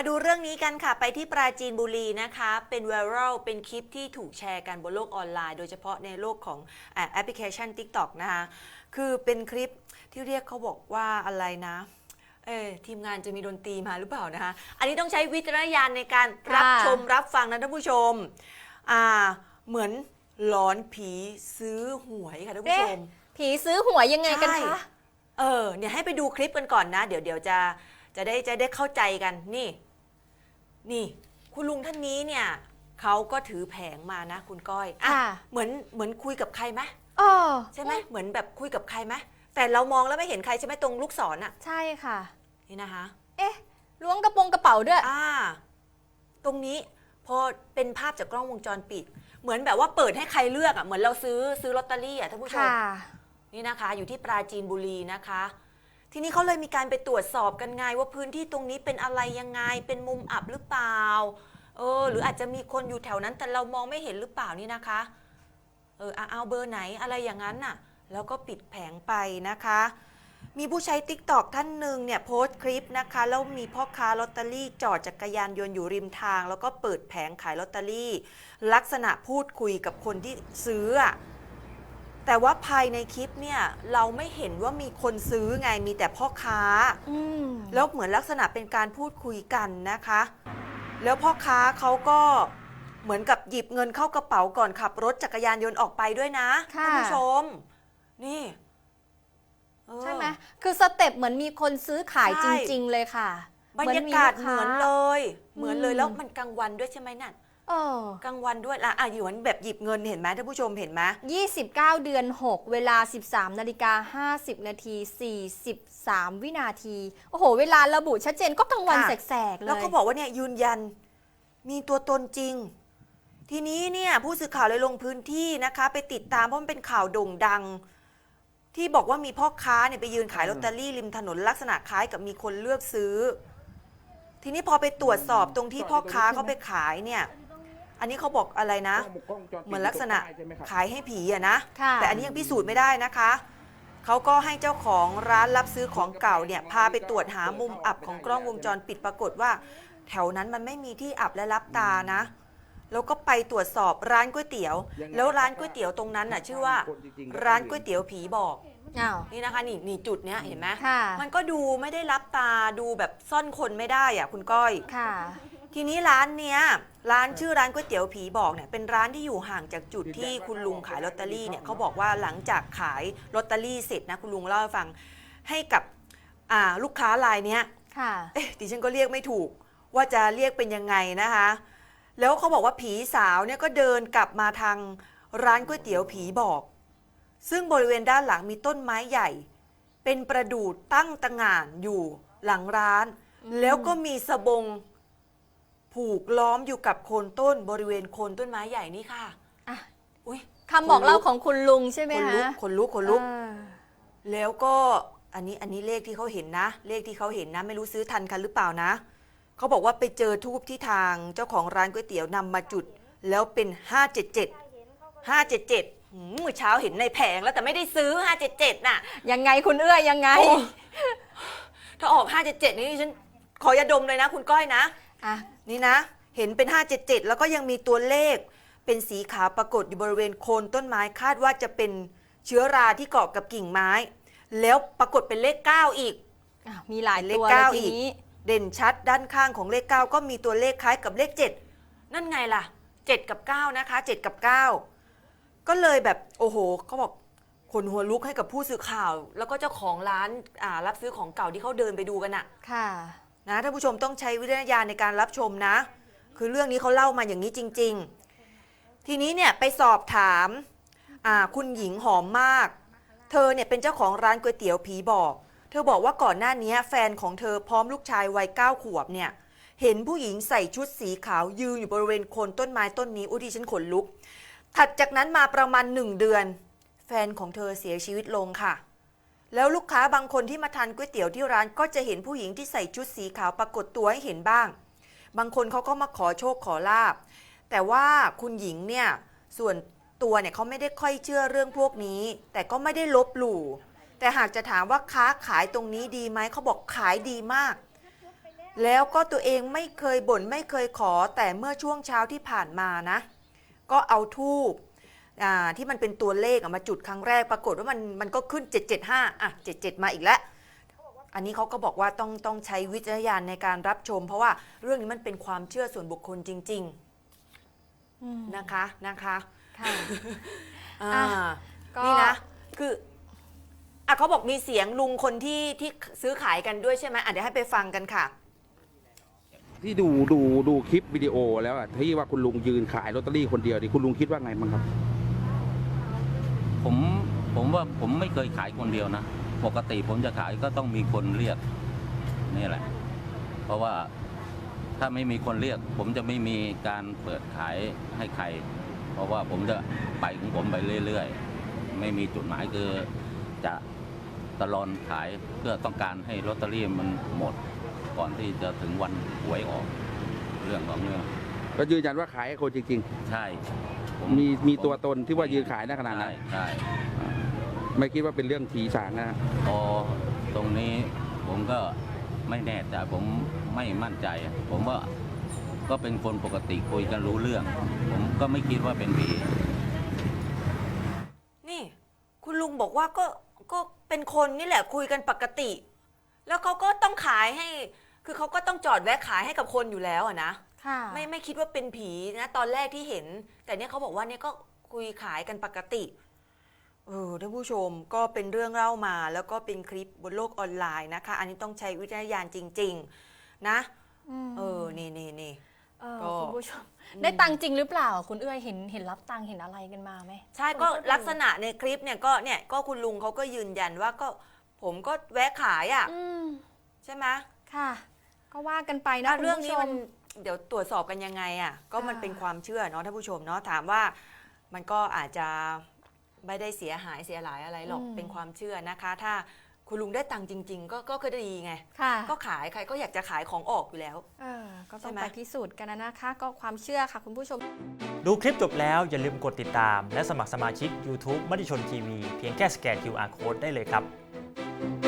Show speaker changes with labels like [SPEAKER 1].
[SPEAKER 1] มาดูเรื่องนี้กันค่ะ ไปที่ปราจีนบุรีนะคะ เป็นไวรัลเป็นคลิปที่ถูกแชร์กันบนโลกออนไลน์ โดยเฉพาะในโลกของอ่าแอปพลิเคชัน TikTok นะคะ คือเป็นคลิปที่เรียกเขาบอกว่าอะไรนะเออทีมงานจะมีดนตรีมาหรือเปล่านะคะ อันนี้ต้องใช้วิจารณญาณในการรับ
[SPEAKER 2] ค่ะ
[SPEAKER 1] ชมรับฟังนะท่านผู้ชม อ่า เหมือนหลอนผีซื้อหวยค่ะท่านผู้ชม
[SPEAKER 2] ผีซื้อหวยยังไงกัน
[SPEAKER 1] ใช่
[SPEAKER 2] คะ
[SPEAKER 1] เออ เนี่ยให้ไปดูคลิปกันก่อนนะ เดี๋ยวเดี๋ยวจะจะได้จะได้เข้าใจกันนี่ นี่ คุณลุงท่านนี้เนี่ยเขาก็ถือแผงมานะ คุณก้อยอะ
[SPEAKER 2] ค่ะ
[SPEAKER 1] เหมือนเหมือนคุยกับใครไหม
[SPEAKER 2] เออ
[SPEAKER 1] ใช่ไหมเหมือนแบบคุยกับใครไหมแต่เรามองแล้วไม่เห็นใครใช่ไหมตรงลูกศรอะ
[SPEAKER 2] ใช่ค่ะ
[SPEAKER 1] นี่นะคะ
[SPEAKER 2] เอ๊ะล้วงกระโปรงกระเป๋าด้วย
[SPEAKER 1] อ่า ตรงนี้พอเป็นภาพจากกล้องวงจรปิด เหมือนแบบว่าเปิดให้ใครเลือกอะเหมือนเราซื้อซื้อลอตเตอรี่อะท่านผู้ชม
[SPEAKER 2] ค่ะ
[SPEAKER 1] นี่นะคะอยู่ที่ปราจีนบุรีนะคะ ทีนี้เขาเลยมีการไปตรวจสอบกันไงว่าพื้นที่ตรงนี้เป็นอะไรยังไง เป็นมุมอับหรือเปล่า เออ หรืออาจจะมีคนอยู่แถวนั้นแต่เรามองไม่เห็นหรือเปล่านี่นะคะ เอออะเอาเบอร์ไหนอะไรอย่างนั้นน่ะ แล้วก็ปิดแผงไปนะคะ มีผู้ใช้ t ิ k t o k ท่านหนึ่งเนี่ยโพสต์คลิปนะคะ แล้วมีพ่อค้าลอตเตอรี่จอดจักรยานยนต์อยู่ริมทาง แล้วก็เปิดแผงขายลอตเตอรี่ ลักษณะพูดคุยกับคนที่ซื้อ แต่ว่าภายในคลิปเนี่ยเราไม่เห็นว่ามีคนซื้อไงมีแต่พ่อค้า
[SPEAKER 2] อืม
[SPEAKER 1] แล้วเหมือนลักษณะเป็นการพูดคุยกันนะคะ แล้วพ่อค้าเขาก็เหมือนกับหยิบเงินเข้ากระเป๋าก่อนขับรถจักรยานยนต์ออกไปด้วยนะ
[SPEAKER 2] ค่ะ
[SPEAKER 1] ท่านผู้ชม นี่เออ
[SPEAKER 2] ใช่ไหมคือสเต็ปเหมือนมีคนซื้อขาย
[SPEAKER 1] ใช่
[SPEAKER 2] จริง ๆ เลยค่ะ
[SPEAKER 1] บรรยากาศเหมือนเลยเหมือนเลย
[SPEAKER 2] อืม
[SPEAKER 1] แล้วมันกลางวันด้วยใช่ไหมนั่น
[SPEAKER 2] เออ ก
[SPEAKER 1] ลางวันด้วยละอะอยู่เหมือนแบบหยิบเงินเห็นไหมท่านผู้ชมเห็นไหม
[SPEAKER 2] 29 เดือน 6 เวลา 13 นาฬิกา 50 นาที 43 วินาที โอ้โห เวลาระบุชัดเจนก็กลางวัน
[SPEAKER 1] ค่ะ
[SPEAKER 2] แสกๆเลย
[SPEAKER 1] แล้วเขาบอกว่าเนี่ยยืนยันมีตัวตนจริง ทีนี้เนี่ยผู้สื่อข่าวเลยลงพื้นที่นะคะ ไปติดตามเพราะมันเป็นข่าวโด่งดัง ที่บอกว่ามีพ่อค้าเนี่ยไปยืนขายลอตเตอรี่ริมถนนลักษณะคล้ายกับมีคนเลือกซื้อ ทีนี้พอไปตรวจสอบตรงที่พ่อค้าเขาไปขายเนี่ย อันนี้เขาบอกอะไรนะ เหมือนลักษณะขายให้ผีอะนะ
[SPEAKER 2] ค่ะ
[SPEAKER 1] แต่อันนี้ยังพิสูจน์ไม่ได้นะคะ เขาก็ให้เจ้าของร้านรับซื้อของเก่าเนี่ยพาไปตรวจหามุมอับของกล้องวงจรปิดปรากฏว่า แถวนั้นมันไม่มีที่อับและรับตานะ แล้วก็ไปตรวจสอบร้านก๋วยเตี๋ยว แล้วร้านก๋วยเตี๋ยวตรงนั้นน่ะชื่อว่า ร้านก๋วยเตี๋ยวผีบอก
[SPEAKER 2] อ้าว
[SPEAKER 1] นี่นะคะนี่นี่จุดเนี้ยเห็นไหม
[SPEAKER 2] ค่ะ
[SPEAKER 1] มันก็ดูไม่ได้รับตาดูแบบซ่อนคนไม่ได้อะคุณก้อย
[SPEAKER 2] ค่ะ
[SPEAKER 1] ทีนี้ร้านเนี้ยร้านชื่อร้านก๋วยเตี๋ยวผีบอกเนี่ยเป็นร้านที่อยู่ห่างจากจุดที่คุณลุงขายลอตเตอรี่เนี่ยเขาบอกว่าหลังจากขายลอตเตอรี่เสร็จนะคุณลุงเล่าให้ฟังให้กับอ่าลูกค้ารายเนี้ย
[SPEAKER 2] ค่ะ
[SPEAKER 1] เอ๊ะดิฉันก็เรียกไม่ถูกว่าจะเรียกเป็นยังไงนะคะ แล้วเขาบอกว่าผีสาวเนี่ยก็เดินกลับมาทางร้านก๋วยเตี๋ยวผีบอก ซึ่งบริเวณด้านหลังมีต้นไม้ใหญ่ เป็นประดู่ตั้งตะหง่านอยู่หลังร้าน
[SPEAKER 2] อืม
[SPEAKER 1] แล้วก็มีสบง ผูกล้อมอยู่กับโคนต้นบริเวณโคนต้นไม้ใหญ่นี่ค่ะ
[SPEAKER 2] อะ
[SPEAKER 1] อุ้ย
[SPEAKER 2] คำบอกเล่าของคุณลุงใช่ไหม
[SPEAKER 1] คน
[SPEAKER 2] คะ
[SPEAKER 1] ลุกคนลุกคนลุก
[SPEAKER 2] เออ
[SPEAKER 1] แล้วก็อันนี้อันนี้เลขที่เขาเห็นนะ เลขที่เขาเห็นนะ ไม่รู้ซื้อทันกันหรือเปล่านะเขาบอกว่าไปเจอทูบที่ทางเจ้าของร้านก๋วยเตี๋ยวนำมาจุด แล้วเป็น 577 577หืมเมื่อเช้าเห็นในแผงแล้วแต่ไม่ได้ซื้อ 577 น่ะ
[SPEAKER 2] ยังไงคุณเอื้อยยังไง
[SPEAKER 1] โอ้ ถ้าออก 577 นี่ดิฉันขอยาดมเลยนะ คุณก้อยนะ
[SPEAKER 2] อะ
[SPEAKER 1] นี่นะ เห็นเป็น 577 แล้วก็ยังมีตัวเลข เป็นสีขาวปรากฏอยู่บริเวณโคนต้นไม้คาดว่าจะเป็นเชื้อราที่เกาะกับกิ่งไม้ แล้วปรากฏเป็นเลข 9 อีก
[SPEAKER 2] อะมีหลาย
[SPEAKER 1] เลข
[SPEAKER 2] ตัว
[SPEAKER 1] เก้า
[SPEAKER 2] เลยที
[SPEAKER 1] อีก
[SPEAKER 2] นี้
[SPEAKER 1] เด่นชัดด้านข้างของเลข 9 ก็มีตัวเลขคล้ายกับเลข 7 นั่นไงล่ะ 7 กับ 9 นะคะ 7 กับ 9 ก็เลยแบบโอ้โหเขาบอกขนหัวลุกให้กับผู้สื่อข่าว แล้วก็เจ้าของร้านอ่ารับซื้อของเก่าที่เขาเดินไปดูกันอะ
[SPEAKER 2] ค่ะ
[SPEAKER 1] นะท่านผู้ชมต้องใช้วิจารณญาณในการรับชมนะ คือเรื่องนี้เขาเล่ามาอย่างนี้จริง ๆ ทีนี้เนี่ยไปสอบถามคุณหญิงหอมมาก เธอเนี่ยเป็นเจ้าของร้านก๋วยเตี๋ยวผีบอก เธอบอกว่าก่อนหน้านี้แฟนของเธอพร้อมลูกชายวัยเก้าขวบเนี่ยเห็นผู้หญิงใส่ชุดสีขาวยืนอยู่บริเวณโคนต้นไม้ต้นนี้ อุยดิฉันขนลุก ถัดจากนั้นมาประมาณหนึ่งเดือน แฟนของเธอเสียชีวิตลงค่ะ แล้วลูกค้าบางคนที่มาทานก๋วยเตี๋ยวที่ร้านก็จะเห็นผู้หญิงที่ใส่ชุดสีขาวปรากฏตัวให้เห็นบ้าง บางคนเขาก็มาขอโชคขอลาบ แต่ว่าคุณหญิงเนี่ยส่วนตัวเนี่ยเขาไม่ได้ค่อยเชื่อเรื่องพวกนี้ แต่ก็ไม่ได้ลบหลู่ แต่หากจะถามว่าค้าขายตรงนี้ดีไหมเขาบอกขายดีมาก แล้วก็ตัวเองไม่เคยบ่นไม่เคยขอ แต่เมื่อช่วงเช้าที่ผ่านมานะ ก็เอาทูบ อ่าที่มันเป็นตัวเลขอะมาจุดครั้งแรกปรากฏว่ามันมันก็ขึ้น 775อะ77 มาอีกแล้ว อันนี้เขาก็บอกว่าต้องต้องใช้วิจารณญาณในการรับชม เพราะว่าเรื่องนี้มันเป็นความเชื่อส่วนบุคคลจริง
[SPEAKER 2] อืม
[SPEAKER 1] ๆ นะคะนะคะ
[SPEAKER 2] ค่ะ
[SPEAKER 1] อ่า
[SPEAKER 2] อะ ก็
[SPEAKER 1] นี่นะคืออะเขาบอกมีเสียงลุงคนที่ที่ซื้อขายกันด้วยใช่ไหมอะเดี๋ยวให้ไปฟังกันค่ะ
[SPEAKER 3] ที่ดูดูดูคลิปวิดีโอแล้วอะที่ว่าคุณลุงยืนขายลอตเตอรี่คนเดียวดิคุณลุงคิดว่าไงบ้างครับ
[SPEAKER 4] ผมผมว่าผมไม่เคยขายคนเดียวนะ ปกติผมจะขายก็ต้องมีคนเรียกนี่แหละ เพราะว่าถ้าไม่มีคนเรียก ผมจะไม่มีการเปิดขายให้ใคร เพราะว่าผมจะไปของผมไปเรื่อยๆ ไม่มีจุดหมายคือจะตะลอนขายเพื่อต้องการให้ลอตเตอรี่มันหมด ก่อนที่จะถึงวันหวยออก เรื่องของเรื่อง
[SPEAKER 3] ก็ยืนยันว่าขายให้คนจริง
[SPEAKER 4] ใช่ผ
[SPEAKER 3] ๆ มีมีตัวตนที่ว่ายืนขายในขนาดนั้
[SPEAKER 4] ใช่
[SPEAKER 3] น
[SPEAKER 4] ใช่
[SPEAKER 3] ไม่คิดว่าเป็นเรื่องผีสางนะ
[SPEAKER 4] พอตรงนี้ผมก็ไม่แน่ใจผมไม่มั่นใจ ผมว่าก็เป็นคนปกติคุยกันรู้เรื่อง ผมก็ไม่คิดว่าเป็นผี
[SPEAKER 1] นี่ คุณลุงบอกว่าก็ก็เป็นคนนี่แหละคุยกันปกติ แล้วเขาก็ต้องขายให้ คือเขาก็ต้องจอดแวะขายให้กับคนอยู่แล้วอะนะ
[SPEAKER 2] ค่ะ
[SPEAKER 1] ไม่ไม่คิดว่าเป็นผีนะ ตอนแรกที่เห็น แต่เนี่ยเขาบอกว่าเนี่ยก็คุยขายกันปกติเออท่านผู้ชมก็เป็นเรื่องเล่ามา แล้วก็เป็นคลิปบนโลกออนไลน์นะคะ อันนี้ต้องใช้วิจารณญาณจริง ๆ นะ
[SPEAKER 2] ม
[SPEAKER 1] เออนี่นี่นี่
[SPEAKER 2] เออ
[SPEAKER 1] ก็
[SPEAKER 2] คุณผู้ชม ได้ตังค์จริงหรือเปล่า คุณเอื้อยเห็นเห็นรับตังค์เห็นอะไรกันมาไหม
[SPEAKER 1] ใช่ก็ลักษณะในคลิปเนี่ยก็เนี่ยก็คุณลุงเขาก็ยืนยันว่าก็ผมก็แวะขายอะ
[SPEAKER 2] อืม
[SPEAKER 1] ใช่ไหม
[SPEAKER 2] ค่ะ ก็ว่ากันไปนะ
[SPEAKER 1] อะ
[SPEAKER 2] คุณ
[SPEAKER 1] เรื่อง
[SPEAKER 2] ผู้
[SPEAKER 1] นี้
[SPEAKER 2] ช
[SPEAKER 1] มันเดี๋ยวตรวจสอบกันยังไงอะก็มัน
[SPEAKER 2] ค่ะ
[SPEAKER 1] เป็นความเชื่อเนาะท่านผู้ชมเนาะถามว่ามันก็อาจจะไม่ได้เสียหายเสียหลายอะไรหรอกเป็นความเชื่อนะคะ ถ้าคุณลุงได้ตังค์จริง ๆ ก็ก็คือดีไง
[SPEAKER 2] ค่ะ
[SPEAKER 1] ก็ขายใครก็อยากจะขายของออกอยู่แล้ว
[SPEAKER 2] เออก็ต้อง
[SPEAKER 1] ใช่ไหม
[SPEAKER 2] ไปพิสูจน์กันนะคะ ก็ความเชื่อค่ะคุณผู้ชม
[SPEAKER 5] ดูคลิปจบแล้วอย่าลืมกดติดตาม และสมัครสมาชิก YouTube มติชนทีวีเพียงแค่สแกน QR Code ได้เลยครับ